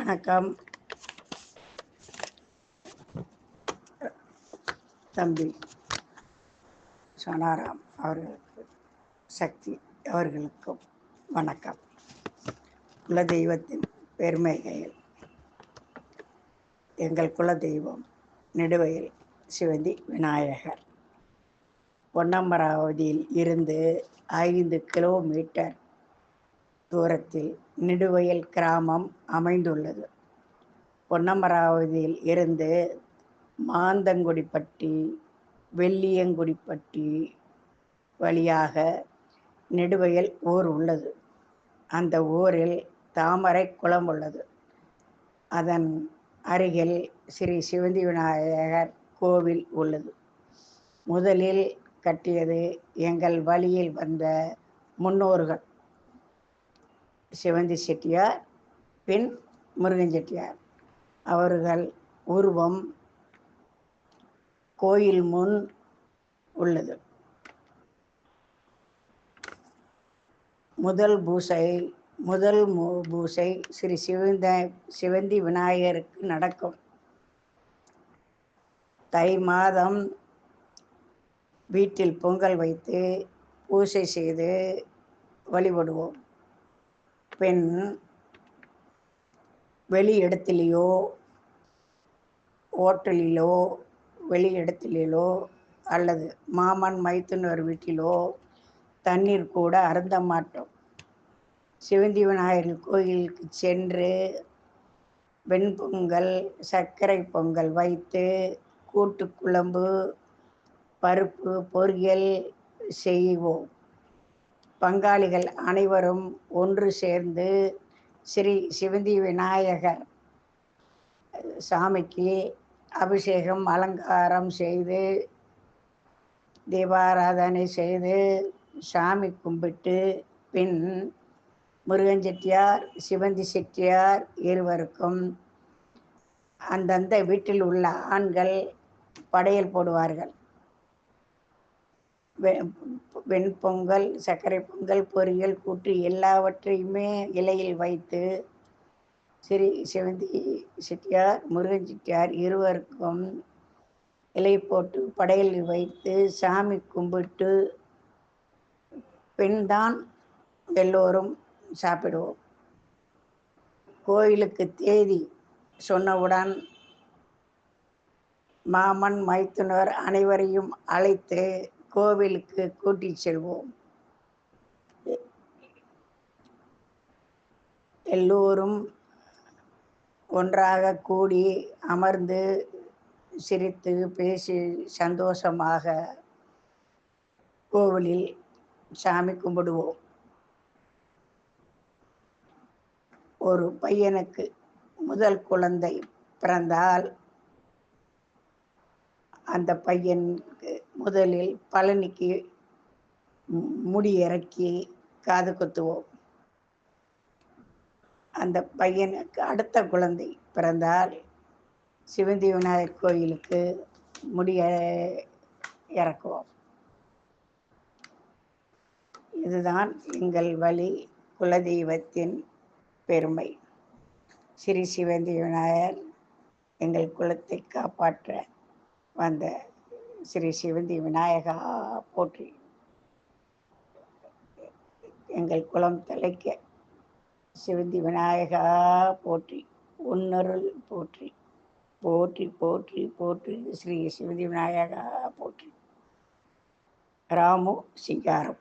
வணக்கம். தம்பி சோனாராம் அவர்களுக்கு சக்தி அவர்களுக்கும் வணக்கம். குல தெய்வத்தின் பெருமைகள் எங்கள் குல தெய்வம் நெடுவயல் சிவந்தி விநாயகர். பொன்னமராவதியில் இருந்து ஐந்து கிலோமீட்டர் தூரத்தில் நெடுவயல் கிராமம் அமைந்துள்ளது. பொன்னமராவதியில் இருந்து மாந்தங்குடிப்பட்டி வெள்ளியங்குடிப்பட்டி வழியாக நெடுவயல் ஊர் உள்ளது. அந்த ஊரில் தாமரை குளம் உள்ளது. அதன் அருகில் ஸ்ரீ சிவந்தி விநாயகர் கோவில் உள்ளது. முதலில் கட்டியது எங்கள் வழியில் வந்த முன்னோர்கள். சிவந்தி செட்டியார் பின் முருகன் செட்டியார். அவர்கள் உருவம் கோயில் முன் உள்ளது. முதல் பூசை முதல் மு- பூசை ஸ்ரீ சிவந்த சிவந்தி விநாயகருக்கு நடக்கும். தை மாதம் வீட்டில் பொங்கல் வைத்து பூசை செய்து வழிபடுவோம். பெண் வெளி இடத்திலேயோ ஓட்டலிலோ வெளி இடத்திலோ அல்லது மாமன் மைத்துனர் வீட்டிலோ தண்ணீர் கூட அருந்த மாட்டோம். சிவந்தி விநாயகர் கோயிலுக்கு சென்று வெண்பொங்கல் சர்க்கரை பொங்கல் வைத்து கூட்டு குழம்பு பருப்பு பொரியல் செய்வோம். பங்காளிகள் அனைவரும் ஒன்று சேர்ந்து ஸ்ரீ சிவந்தி விநாயகர் சாமிக்கு அபிஷேகம் அலங்காரம் செய்து தீபாராதனை செய்து சாமி கும்பிட்டு பின் முருகன் செட்டியார் சிவந்தி செட்டியார் இருவருக்கும் அந்தந்த வீட்டில் உள்ள ஆண்கள் படையல் போடுவார்கள். வெண்பொங்கல் சர்க்கரை பொங்கல் பொரியல் கூட்டு எல்லாவற்றையுமே இலையில் வைத்து ஸ்ரீ சிவந்தி செட்டியார் முருகன் செட்டியார் இருவருக்கும் இலை போட்டு படையல் வைத்து சாமி கும்பிட்டு பெண்தான் எல்லோரும் சாப்பிடுவோம். கோயிலுக்கு தேதி சொன்னவுடன் மாமன் மைத்துனர் அனைவரையும் அழைத்து கோவிலுக்கு கூட்டி செல்வோம். எல்லோரும் ஒன்றாக கூடி அமர்ந்து சிரித்து பேசி சந்தோஷமாக கோவிலில் சாமி கும்பிடுவோம். ஒரு பையனுக்கு முதல் குழந்தை பிறந்தால் அந்த பையனுக்கு முதலில் பழனிக்கு முடி இறக்கி காது குத்துவோம். அந்த பையனுக்கு அடுத்த குழந்தை பிறந்தால் சிவந்தி விநாயகர் கோயிலுக்கு முடிய இறக்குவோம். இதுதான் எங்கள் வழி குலதெய்வத்தின் பெருமை. ஸ்ரீ சிவந்தி விநாயகர் எங்கள் குலத்தை காப்பாற்ற வந்த ஸ்ரீ சிவந்தி விநாயகா போற்றி. எங்கள் குலம் தலைக்க சிவந்தி விநாயகா போற்றி. உன்னருள் போற்றி. போற்றி போற்றி போற்றி. ஸ்ரீ சிவந்தி விநாயகா போற்றி. ராமு சிங்காரம்.